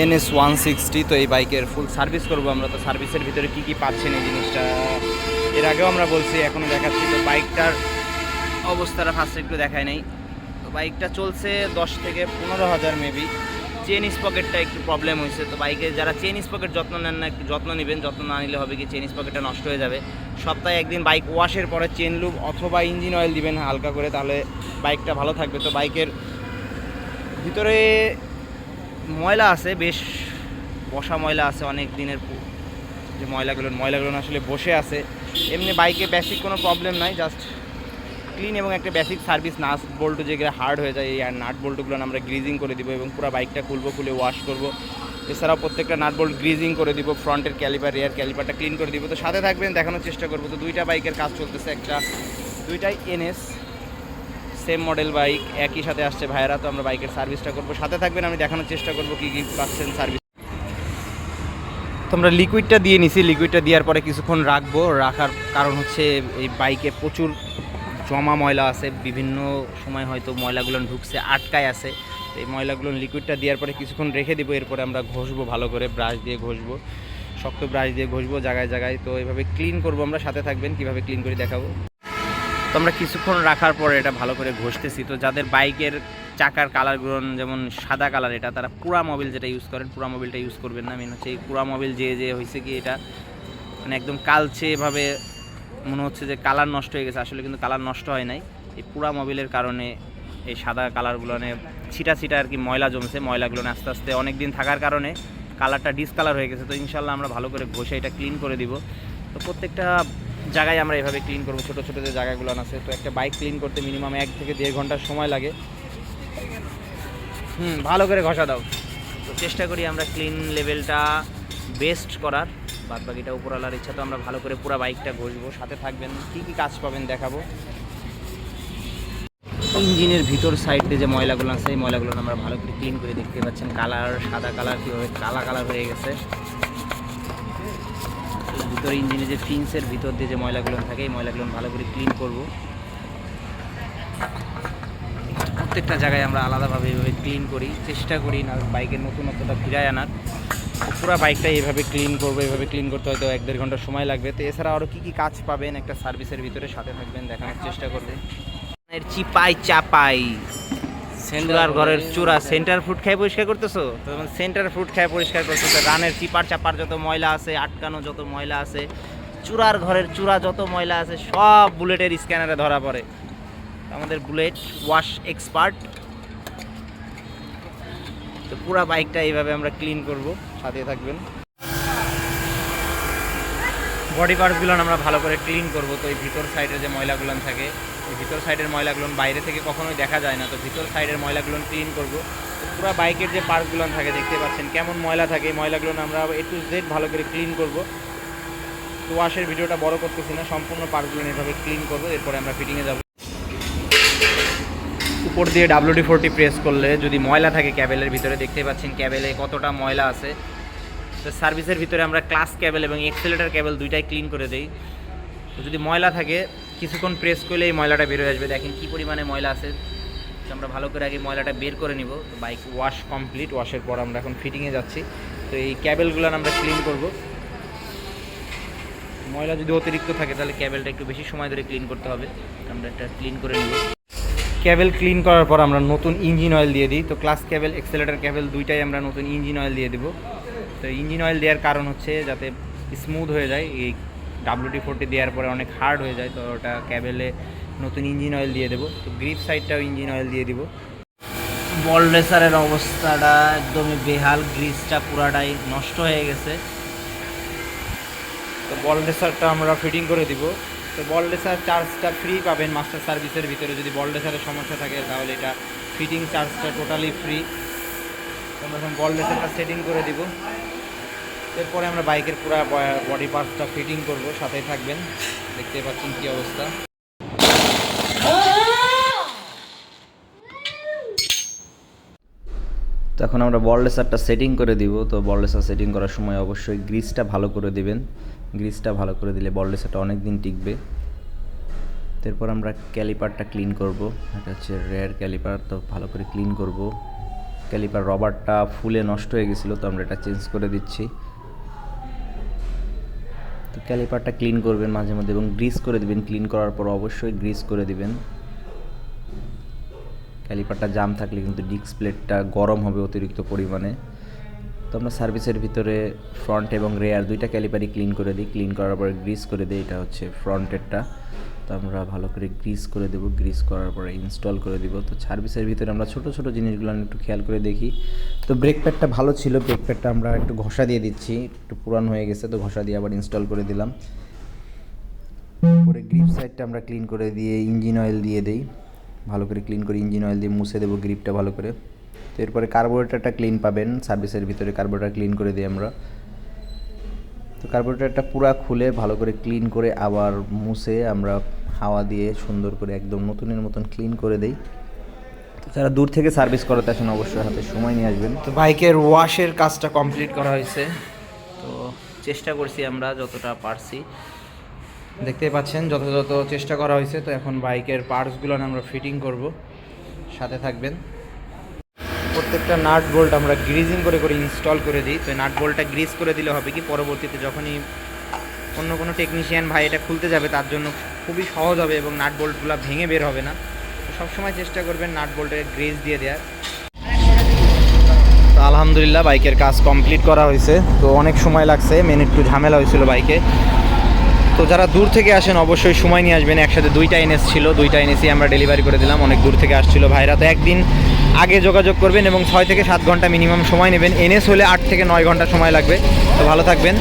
N S one sixty, তো এই বাইকের ফুল সার্ভিস করব আমরা। তো সার্ভিসের ভিতরে কী কী পাচ্ছেন এই জিনিসটা? এর আগেও আমরা বলছি এখনও দেখাচ্ছি। তো বাইকটার অবস্থাটা ফার্স্ট একটু দেখায় নাই। তো বাইকটা চলছে দশ থেকে পনেরো হাজার মেবি চেন স্পকেটটা একটু প্রবলেম হয়েছে। তো বাইকে যারা চেন স্পকেট যত্ন নেন না, একটু যত্ন নেবেন। যত্ন না নিলে হবে কি চেন স্পকেটটা নষ্ট হয়ে যাবে। সপ্তাহে একদিন বাইক ওয়াশের পরে চেন লুব অথবা ইঞ্জিন অয়েল দিবেন হালকা করে, তাহলে বাইকটা ভালো থাকবে। তো বাইকের ভিতরে ময়লা আছে, বেশ বসা ময়লা আছে অনেক দিনের যে ময়লাগুলো ময়লাগুলো আসলে বসে আছে। এমনি বাইকে বেসিক কোনো প্রবলেম নাই জাস্ট ক্লিন এবং একটা বেসিক সার্ভিস নাট বল্টু যেগুলো হার্ড হয়ে যায়, এই আর নাট বল্টুগুলো আমরা গ্রিজিং করে দিব এবং পুরো বাইকটা খুলবো, খুলে ওয়াশ করব। এছাড়াও প্রত্যেকটা নাট বোল্ট গ্রিজিং করে দিব ফ্রন্টের ক্যালিপার রেয়ার ক্যালিপারটা ক্লিন করে দিব। তো সাথে থাকবেন, দেখানোর চেষ্টা করব। তো দুইটা বাইকের কাজ চলতেছে, একটা, দুইটাই এনএস সেম মডেল বাইক একই সাথে আসছে ভাইয়েরা, তো আমরা বাইকের সার্ভিসটা করব। সাথে থাকবেন, আমি দেখানোর চেষ্টা করব কী কী পাচ্ছেন সার্ভিস তো আমরা লিকুইডটা দিয়ে নিছি। লিকুইডটা দেওয়ার পরে কিছুক্ষণ রাখব। রাখার কারণ হচ্ছে, এই বাইকে প্রচুর জমা ময়লা আছে। বিভিন্ন সময় হয়তো ময়লাগুলো ঢুকছে, আটকায় আছে। তো এই ময়লাগুলো লিকুইডটা দেওয়ার পরে কিছুক্ষণ রেখে দিব। এরপরে আমরা ঘষবো ভালো করে ব্রাশ দিয়ে ঘষবো। শক্ত ব্রাশ দিয়ে ঘষবো জায়গায় জায়গায়। তো এইভাবে ক্লিন করব আমরা। সাথে থাকবেন, কীভাবে ক্লিন করে দেখাবো। তো আমরা কিছুক্ষণ রাখার পরে এটা ভালো করে ঘষতেছি। তো যাদের বাইকের চাকার কালারগুলো যেমন সাদা কালার এটা, তারা পুরা মোবিল যেটা ইউজ করেন, পুরা মোবিলটা ইউজ করবেন না। মেন হচ্ছে এই পুরা মোবিল যে যে হয়েছে কি এটা মানে একদম কালচে এভাবে মনে হচ্ছে যে কালার নষ্ট হয়ে গেছে। আসলে কিন্তু কালার নষ্ট হয় নাই। এই পুরা মোবিলের কারণে এই সাদা কালারগুলো মানে ছিটা ছিটা আর কি ময়লা জমছে। ময়লাগুলো আস্তে আস্তে অনেক দিন থাকার কারণে কালারটা ডিসকালার হয়ে গেছে। তো ইনশাল্লাহ আমরা ভালো করে ঘষে এটা ক্লিন করে দিব। তো প্রত্যেকটা জায়গায় আমরা এভাবে ক্লিন করব। ছোটো ছোটো যে জায়গাগুলো আছে, তো একটা বাইক ক্লিন করতে মিনিমাম এক থেকে দেড় ঘণ্টার সময় লাগে। হুম, ভালো করে ঘষা দাও। তো চেষ্টা করি আমরা ক্লিন লেভেলটা বেস্ট করার। বাদ বাকিটা উপরওয়ালার ইচ্ছা, তো আমরা ভালো করে পুরো বাইকটা ঘষবো। সাথে থাকবেন, কী কী কাজ পাবেন দেখাবো। ইঞ্জিনের ভিতর সাইডে যে ময়লাগুলো আছে, এই ময়লাগুলো আমরা ভালো করে ক্লিন করে দেখতে পাচ্ছেন। কালার সাদা কালার কীভাবে, কালা কালার হয়ে গেছে। ভিতরে ইঞ্জিনের যে ফিন্সের ভিতর দিয়ে যে ময়লাগুলো থাকে, এই ময়লাগুলো ভালো করে ক্লিন করব। প্রত্যেকটা জায়গায় আমরা আলাদাভাবে এইভাবে ক্লিন করি, চেষ্টা করি না বাইকের নতুনত্বটা ফিরায় আনার। পুরো বাইকটা এইভাবে ক্লিন করব, এইভাবে ক্লিন করতে হয়তো এক দেড় ঘণ্টা সময় লাগবে। তো এছাড়া আরও কী কী কাজ পাবেন একটা সার্ভিসের ভিতরে, সাথে থাকবেন, দেখানোর চেষ্টা করবে। এর চিপাই চাপাই। সেন্টার ঘরের চূড়া সেন্টার ফুড খেয়ে পরিষ্কার করতেছো? তখন সেন্টার ফুড খেয়ে পরিষ্কার করতেছো। রানের চিপার চাপার যত ময়লা আছে, আটকানো যত ময়লা আছে, চূড়ার ঘরের চূড়া যত ময়লা আছে, সব বুলেটের স্ক্যানারে ধরা পড়ে। আমাদের বুলেট ওয়াশ এক্সপার্ট। তো পুরো বাইকটা এইভাবে আমরা ক্লিন করব। সাথে থাকবেন। বডি পার্টসগুলো আমরা ভালো করে ক্লিন করব। তো এই ভিতর সাইডে যে ময়লাগুলো থাকে, এই ভিতর সাইডের ময়লাগুলো বাইরে থেকে কখনোই দেখা যায় না। তো ভিতর সাইডের ময়লাগুলো ক্লিন করব। পুরো বাইকের যে পার্টসগুলো থাকে, দেখতে পাচ্ছেন কেমন ময়লা থাকে। এই ময়লাগুলো আমরা এ টু জেড ভালো করে ক্লিন করব। তো ওয়াশের ভিডিওটা বড় করতেছি না, সম্পূর্ণ পার্টসগুলো এভাবে ক্লিন করব। এরপরে আমরা ফিটিংয়ে যাব। উপর দিয়ে ডাব্লিউডি ফোরটি প্রেস করলে যদি ময়লা থাকে ক্যাবেলের ভিতরে, দেখতে পাচ্ছেন ক্যাবেলে কতটা ময়লা আছে। তো সার্ভিসের ভিতরে আমরা ক্লাস ক্যাবেল এবং এক্সেলেটার ক্যাবেল দুইটাই ক্লিন করে দেই। তো যদি ময়লা থাকে, কিছুক্ষণ প্রেস করলে এই ময়লাটা বের হয়ে আসবে। দেখেন কী পরিমাণে ময়লা আছে। তো আমরা ভালো করে আগে ময়লাটা বের করে নিব। তো বাইক ওয়াশ কমপ্লিট ওয়াশের পর আমরা এখন ফিটিংয়ে যাচ্ছি। তো এই ক্যাবেলগুলো আমরা ক্লিন করব। ময়লা যদি অতিরিক্ত থাকে, তাহলে ক্যাবেলটা একটু বেশি সময় ধরে ক্লিন করতে হবে। আমরা এটা ক্লিন করে নিব। ক্যাবেল ক্লিন করার পর আমরা নতুন ইঞ্জিন অয়েল দিয়ে দিই। তো ক্লাস ক্যাবেল, এক্সেলেটার ক্যাবেল দুইটাই আমরা নতুন ইঞ্জিন অয়েল দিয়ে দেবো। তো ইঞ্জিন অয়েল দেওয়ার কারণ হচ্ছে যাতে স্মুথ হয়ে যায়। এই ডাব্লিউটি ফোরটি দেওয়ার পরে অনেক হার্ড হয়ে যায় তো ওটা ক্যাবেলে নতুন ইঞ্জিন অয়েল দিয়ে দেবো। তো গ্রিপ সাইডটাও ইঞ্জিন অয়েল দিয়ে দিব। বল রেসারের অবস্থাটা একদমই বেহাল গ্রিসটা পুরাটাই নষ্ট হয়ে গেছে। তো বল রেসারটা আমরা ফিটিং করে দিব। তো বল রেসার চার্জটা ফ্রি পাবেন মাস্টার সার্ভিসের ভিতরে। যদি বল রেসারের সমস্যা থাকে তাহলে এটা ফিটিং চার্জটা টোটালি ফ্রি আমরা এখন বল রেসারটা সেটিং করে দিব। এরপরে আমরা বাইকের পুরো বডি পার্টসটা ফিটিং করব, সাথেই থাকবেন। দেখতে পাচ্ছেন কী অবস্থা। তো এখন আমরা বল রেসারটা সেটিং করে দিব। তো বল রেসার সেটিং করার সময় অবশ্যই গ্রিসটা ভালো করে দিবেন। গ্রিসটা ভালো করে দিলে বল রেসারটা অনেক দিন টিকবে এরপর আমরা ক্যালিপারটা ক্লিন করব। এটা হচ্ছে রেয়ার ক্যালিপার তো ভালো করে ক্লিন করব। ক্যালিপার রবারটা ফুলে নষ্ট হয়ে গেছিল, তো আমরা এটা চেঞ্জ করে দিচ্ছি। তো ক্যালিপারটা ক্লিন করবেন মাঝে মধ্যে এবং গ্রিস করে দিবেন। ক্লিন করার পর অবশ্যই গ্রিস করে দিবেন। ক্যালিপারটা জাম থাকলে কিন্তু ডিস্ক প্লেটটা গরম হবে অতিরিক্ত পরিমাণে। তো আমরা সার্ভিসের ভিতরে ফ্রন্ট এবং রেয়ার দুইটা ক্যালিপারই ক্লিন করে দিই। ক্লিন করার পরে গ্রিস করে দিই, এটা হচ্ছে ফ্রন্টেরটা তো আমরা ভালো করে গ্রিস করে দেবো। গ্রিস করার পরে ইনস্টল করে দিব। তো সার্ভিসের ভিতরে আমরা ছোট ছোট জিনিসগুলো একটু খেয়াল করে দেখি। তো ব্রেক প্যাডটা ভালো ছিল। ব্রেক প্যাডটা আমরা একটু ঘষা দিয়ে দিচ্ছি। একটু পুরান হয়ে গেছে তো ঘষা দিয়ে আবার ইনস্টল করে দিলাম। পরে গ্রিপ সাইডটা আমরা ক্লিন করে দিয়ে ইঞ্জিন অয়েল দিয়ে দেই। ভালো করে ক্লিন করে ইঞ্জিন অয়েল দিয়ে মুছে দেবো গ্রিপটা ভালো করে। তো এরপরে কার্বোরেটারটা ক্লিন পাবেন। সার্ভিসের ভিতরে কার্বোরেটার ক্লিন করে দিই আমরা। তো কার্বোরেটারটা পুরা খুলে ভালো করে ক্লিন করে আবার মুছে আমরা হাওয়া দিয়ে সুন্দর করে একদম নতুনের মতন ক্লিন করে দেই। যারা দূর থেকে সার্ভিস করাতে আসেন অবশ্যই হাতে সময় নিয়ে আসবেন। তো বাইকের ওয়াশের কাজটা কমপ্লিট করা হয়েছে। তো চেষ্টা করছি আমরা যতটা পারছি। দেখতে পাচ্ছেন, যথাযথ চেষ্টা করা হয়েছে। তো এখন বাইকের পার্টসগুলো আমরা ফিটিং করব। সাথে থাকবেন। প্রত্যেকটা নাট বোল্ট আমরা গ্রিজিং করে করে ইনস্টল করে দিই। তো নাট বোল্টটা গ্রিজ করে দিলে হবে কি? পরবর্তীতে যখনই অন্য কোনো টেকনিশিয়ান ভাই এটা খুলতে যাবে, তার জন্য খুবই সহজ হবে এবং নাট বোল্টগুলো ভেঙে বের হবে না। তো সবসময় চেষ্টা করবেন নাট বোল্টের গ্রেজ দিয়ে দেওয়ার। তো আলহামদুলিল্লাহ বাইকের কাজ কমপ্লিট করা হয়েছে। তো অনেক সময় লাগছে, মেন একটু ঝামেলা হয়েছিল বাইকে। তো যারা দূর থেকে আসেন অবশ্যই সময় নিয়ে আসবেন। একসাথে দুইটা এনএস ছিল, দুইটা এনএসই আমরা ডেলিভারি করে দিলাম। অনেক দূর থেকে আসছিল ভাইরা। তো একদিন আগে যোগাযোগ করবেন এবং ছয় থেকে সাত ঘণ্টা মিনিমাম সময় নেবেন। এনএস হলে আট থেকে নয় ঘণ্টা সময় লাগবে। তো ভালো থাকবেন।